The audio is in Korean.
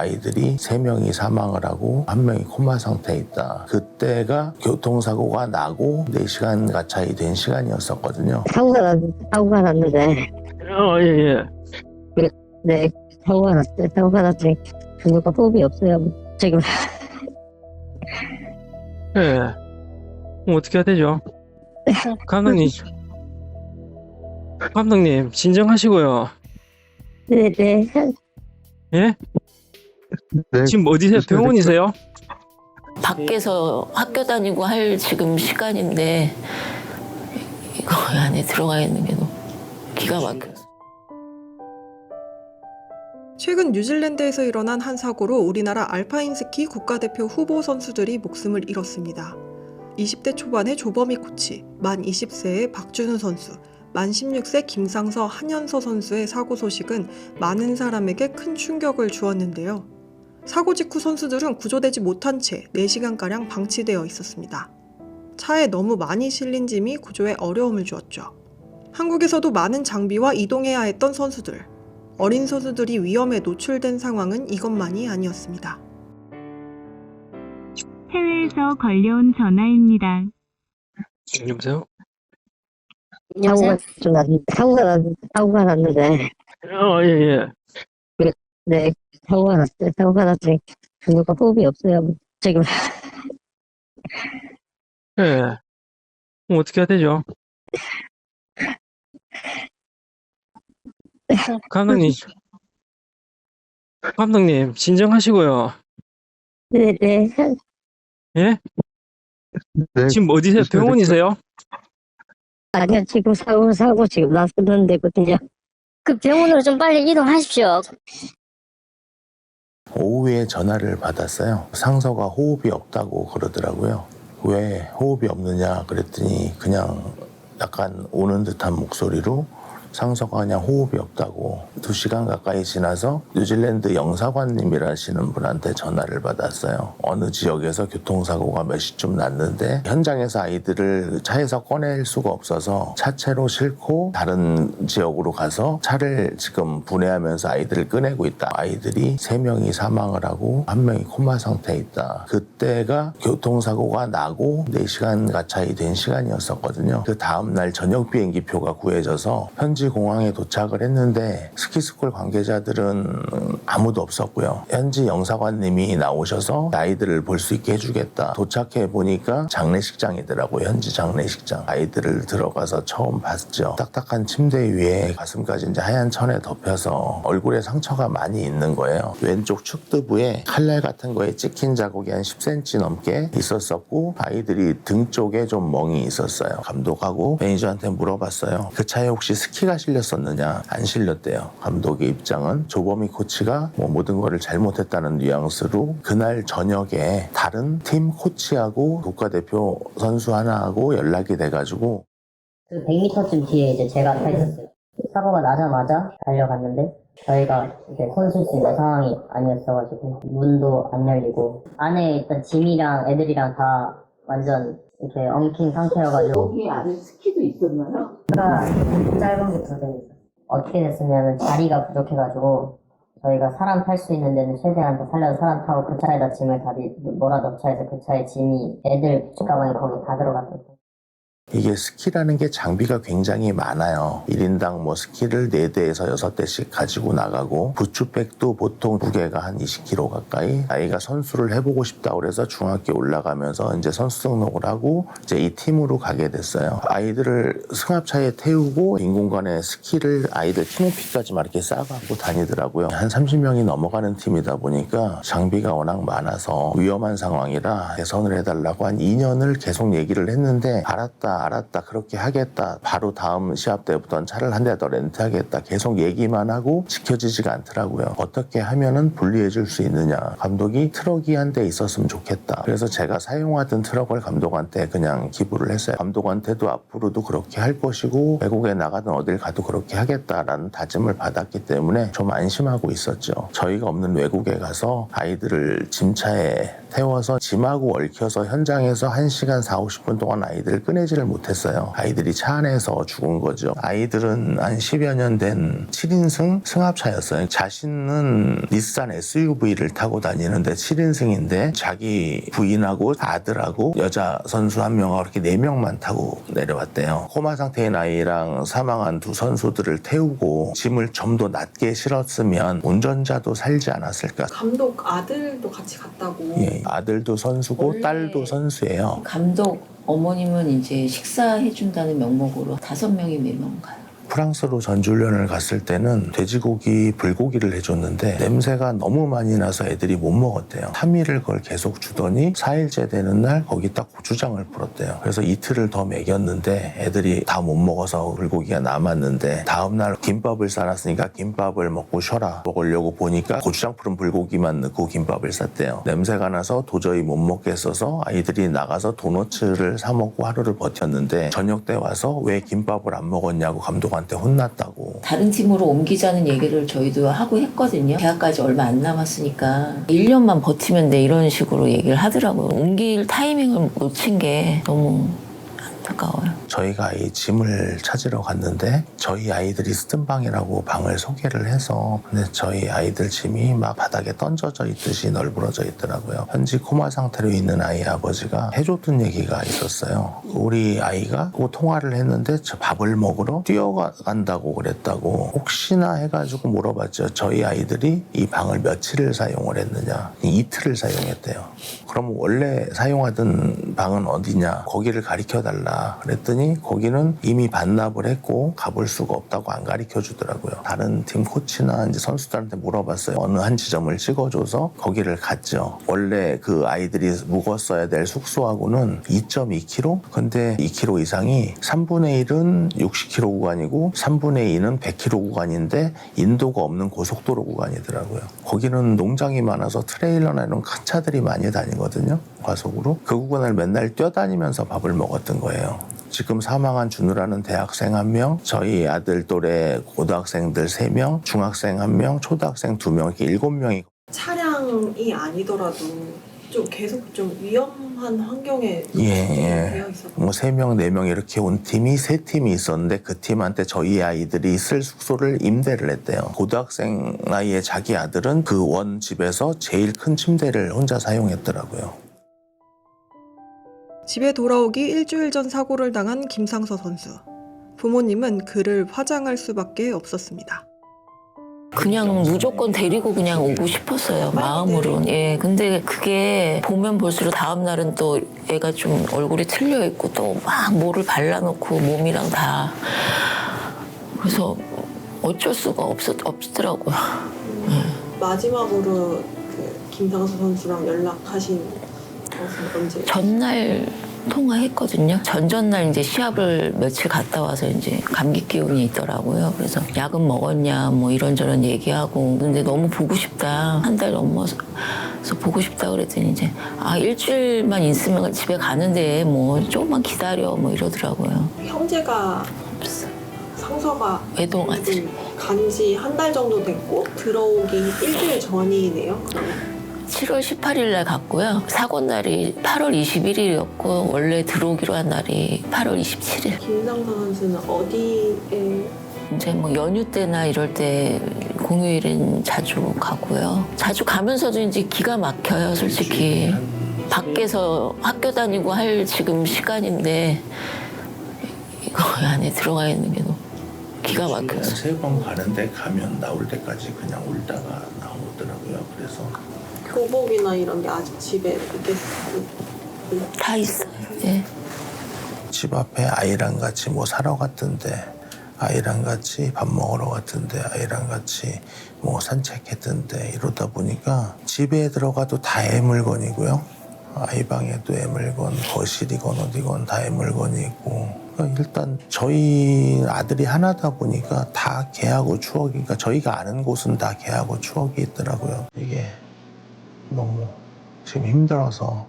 아이들이 세명이 사망을 하고 한명이 코마 상태에 있다. 그때가 교통사고가 나고 4시간 가차이 된 시간이었었거든요. 사고가 났, 사고가 났는데, 어, 예, 예. 네, 사고가 났어요. 사고가 났더니, 누가 호흡이 없어요. 지금, 예. 그럼 어떻게 해야 되죠? 감독님. 감독님, 진정하시고요. 네, 네. 예? 네. 지금 어디세요? 병원이세요? 밖에서 학교 다니고 할 지금 시간인데 이거 안에 들어가 있는 게 너무 기가 막혀. 최근 뉴질랜드에서 일어난 한 사고로 우리나라 알파인 스키 국가대표 후보 선수들이 목숨을 잃었습니다. 20대 초반의 조범희 코치, 만 20세의 박준우 선수, 만 16세 김상서 한현서 선수의 사고 소식은 많은 사람에게 큰 충격을 주었는데요. 사고 직후 선수들은 구조되지 못한 채 4시간가량 방치되어 있었습니다. 차에 너무 많이 실린 짐이 구조에 어려움을 주었죠. 한국에서도 많은 장비와 이동해야 했던 선수들. 어린 선수들이 위험에 노출된 상황은 이것만이 아니었습니다. 해외에서 걸려온 전화입니다. 여보세요? 사고가 좀 났, 사고가 났, 사고가 났는데, 어, 예, 예. 네, 사고가 났어요. 사고가 났더니, 누가 호흡이 없어요. 지금, 예. 그럼 어떻게 해야 되죠? 감독님. 감독님, 진정하시고요. 네, 네. 예? 네. 지금 어디세요? 병원이세요? 아니요, 지금 사고, 사고 지금 났었는데, 거든요. 그 병원으로 좀 빨리 이동하십시오. 오후에 전화를 받았어요. 상서가 호흡이 없다고 그러더라고요. 왜 호흡이 없느냐 그랬더니 그냥 약간 오는 듯한 목소리로 그냥 호흡이 없다고 두 시간 가까이 지나서 뉴질랜드 영사관님이라시는 분한테 전화를 받았어요. 어느 지역에서 교통사고가 몇 시쯤 났는데 현장에서 아이들을 차에서 꺼낼 수가 없어서 차체로 싣고 다른 지역으로 가서 차를 지금 분해하면서 아이들을 꺼내고 있다. 아이들이 세 명이 사망을 하고 한 명이 코마 상태에 있다. 그때가 교통사고가 나고 4시간 가차이 된 시간이었었거든요. 그 다음 날 저녁 비행기표가 구해져서 현지 공항에 도착을 했는데 스키스쿨 관계자들은 아무도 없었고요. 현지 영사관님이 나오셔서 아이들을 볼 수 있게 해주겠다. 도착해 보니까 장례식장이더라고요. 현지 장례식장. 아이들을 들어가서 처음 봤죠. 딱딱한 침대 위에 가슴까지 이제 하얀 천에 덮여서 얼굴에 상처가 많이 있는 거예요. 왼쪽 측두부에 칼날 같은 거에 찍힌 자국이 한 10cm 넘게 있었었고 아이들이 등 쪽에 좀 멍이 있었어요. 감독하고 매니저한테 물어봤어요. 그 차에 혹시 스키가 실렸었느냐? 안 실렸대요. 감독의 입장은 조범희 코치가 뭐 모든 거를 잘못했다는 뉘앙스로 그날 저녁에 다른 팀 코치하고 국가대표 선수 하나하고 연락이 돼가지고 그 100m쯤 뒤에 이제 제가 타 있었어요. 사고가 나자마자 달려갔는데 저희가 이제 손쓸 수 있는 상황이 아니었어가지고 문도 안 열리고 안에 있던 짐이랑 애들이랑 다 완전 이렇게 엉킨 상태여가지고 거기 안에 스키도 있었나요? 차가 짧은 게 두 대 있어요. 어떻게 됐으면 자리가 부족해가지고 저희가 사람 탈 수 있는 데는 최대한 더 살려서 사람 타고 그 차에다 짐을 다 미- 몰아 넣자 해서 그 차에 짐이 애들 가방에 거기 다 들어갔어요. 이게 스키라는 게 장비가 굉장히 많아요. 1인당 뭐 스키를 4대에서 6대씩 가지고 나가고 부츠백도 보통 무게가 한 20kg 가까이 아이가 선수를 해보고 싶다 그래서 중학교 올라가면서 이제 선수 등록을 하고 이제 이 팀으로 가게 됐어요. 아이들을 승합차에 태우고 빈 공간에 스키를 아이들 키 높이까지 막 이렇게 싸갖고 다니더라고요. 한 30명이 넘어가는 팀이다 보니까 장비가 워낙 많아서 위험한 상황이라 개선을 해달라고 한 2년을 계속 얘기를 했는데 알았다 알았다 그렇게 하겠다. 바로 다음 시합 때부터는 차를 한 대 더 렌트하겠다. 계속 얘기만 하고 지켜지지가 않더라고요. 어떻게 하면은 분리해 줄 수 있느냐. 감독이 트럭이 한 대 있었으면 좋겠다. 그래서 제가 사용하던 트럭을 감독한테 그냥 기부를 했어요. 감독한테도 앞으로도 그렇게 할 것이고 외국에 나가든 어딜 가도 그렇게 하겠다라는 다짐을 받았기 때문에 좀 안심하고 있었죠. 저희가 없는 외국에 가서 아이들을 짐차에 태워서 짐하고 얽혀서 현장에서 1시간 4, 50분 동안 아이들을 꺼내질 찾지를 못했어요. 아이들이 차 안에서 죽은 거죠. 아이들은 한 10여 년 된 7인승 승합차였어요. 자신은 닛산 SUV를 타고 다니는데 7인승인데 자기 부인하고 아들하고 여자 선수 한 명하고 이렇게 네 명만 타고 내려왔대요. 코마 상태인 아이랑 사망한 두 선수들을 태우고 짐을 좀 더 낮게 실었으면 운전자도 살지 않았을까. 감독 아들도 같이 갔다고. 예, 아들도 선수고 딸도 선수예요. 감독 어머님은 이제 식사해준다는 명목으로 다섯 명이 매번 가요. 프랑스로 전주훈련을 갔을 때는 돼지고기, 불고기를 해줬는데 냄새가 너무 많이 나서 애들이 못 먹었대요. 3일을 그걸 계속 주더니 4일째 되는 날 거기다 고추장을 풀었대요. 그래서 이틀을 더 먹였는데 애들이 다 못 먹어서 불고기가 남았는데 다음날 김밥을 싸놨으니까 김밥을 먹고 쉬어라. 먹으려고 보니까 고추장 풀은 불고기만 넣고 김밥을 쌌대요. 냄새가 나서 도저히 못 먹겠어서 아이들이 나가서 도너츠를 사 먹고 하루를 버텼는데 저녁 때 와서 왜 김밥을 안 먹었냐고 감독한테 혼났다고. 다른 팀으로 옮기자는 얘기를 저희도 하고 했거든요. 대학까지 얼마 안 남았으니까 1년만 버티면 돼 이런 식으로 얘기를 하더라고요. 옮길 타이밍을 놓친 게 너무 안타까워요. 저희가 아이 짐을 찾으러 갔는데 저희 아이들이 쓰던 방이라고 방을 소개를 해서 근데 저희 아이들 짐이 막 바닥에 던져져 있듯이 널브러져 있더라고요. 현지 코마 상태로 있는 아이 아버지가 해줬던 얘기가 있었어요. 우리 아이가 그 통화를 했는데 저 밥을 먹으러 뛰어간다고 그랬다고 혹시나 해가지고 물어봤죠. 저희 아이들이 이 방을 며칠을 사용을 했느냐 이틀을 사용했대요. 그럼 원래 사용하던 방은 어디냐 거기를 가리켜 달라 그랬더니 거기는 이미 반납을 했고 가볼 수가 없다고 안 가리켜 주더라고요. 다른 팀 코치나 이제 선수들한테 물어봤어요. 어느 한 지점을 찍어줘서 거기를 갔죠. 원래 그 아이들이 묵었어야 될 숙소하고는 2.2km 근데 2km 이상이 3분의 1은 60km 구간이고 3분의 2는 100km 구간인데 인도가 없는 고속도로 구간이더라고요. 거기는 농장이 많아서 트레일러나 이런 큰 차들이 많이 다니거든요. 과속으로. 그 구간을 맨날 뛰어다니면서 밥을 먹었던 거예요. 지금 사망한 준우라는 대학생 한 명, 저희 아들 또래 고등학생들 세 명 중학생 한 명, 초등학생 두 명 이렇게 일곱 명이 차량이 아니더라도 좀 계속 좀 위험한 환경에 예, 예. 되어 있었고 뭐세 명, 네 명 이렇게 온 팀이 세 팀이 있었는데 그 팀한테 저희 아이들이 쓸 숙소를 임대를 했대요. 고등학생 나이에 자기 아들은 그 원 집에서 제일 큰 침대를 혼자 사용했더라고요. 집에 돌아오기 일주일 전 사고를 당한 김상서 선수. 부모님은 그를 화장할 수밖에 없었습니다. 그냥 무조건 데리고 그냥 오고 싶었어요 마음으로는 예 근데 그게 보면 볼수록 다음 날은 또 애가 좀 얼굴이 틀려 있고 또 막 뭐를 발라놓고 몸이랑 다 그래서 어쩔 수가 없었 없더라고요 마지막으로 그 김상수 선수랑 연락하신? 전날 통화했거든요. 전전날 이제 시합을 며칠 갔다 와서 이제 감기 기운이 있더라고요. 그래서 약은 먹었냐 뭐 이런저런 얘기하고 근데 너무 보고 싶다 한 달 넘어서 보고 싶다 그랬더니 이제 아 일주일만 있으면 집에 가는데 뭐 조금만 기다려 뭐 이러더라고요. 형제가 없어요. 상서가 외동아들. 간지 한 달 정도 됐고 들어오기 일주일 전이네요. 그러면 7월 18일 날 갔고요. 사고 날이 8월 21일이었고 원래 들어오기로 한 날이 8월 27일. 김상서 선수는 어디에 이제 뭐 연휴 때나 이럴 때 공휴일은 자주 가고요. 자주 가면서도 이제 기가 막혀요, 솔직히. 밖에서 학교 다니고 할 지금 시간인데 이거 안에 들어가 있는 게 너무 기가 막혀서. 세번 가는데 가면 나올 때까지 그냥 울다가 나오더라고요. 그래서 교복이나 이런 게 아직 집에 있겠어요. 다 있어요. 예. 집 앞에 아이랑 같이 뭐 사러 갔던데 아이랑 같이 밥 먹으러 갔던데 아이랑 같이 뭐 산책했던데 이러다 보니까 집에 들어가도 다 애물건이고요. 아이 방에도 애물건, 거실이건 어디건 다 애물건이 있고 그러니까 일단 저희 아들이 하나다 보니까 다 걔하고 추억이 그러니까 저희가 아는 곳은 다 걔하고 추억이 있더라고요. 이게 너무 지금 힘들어서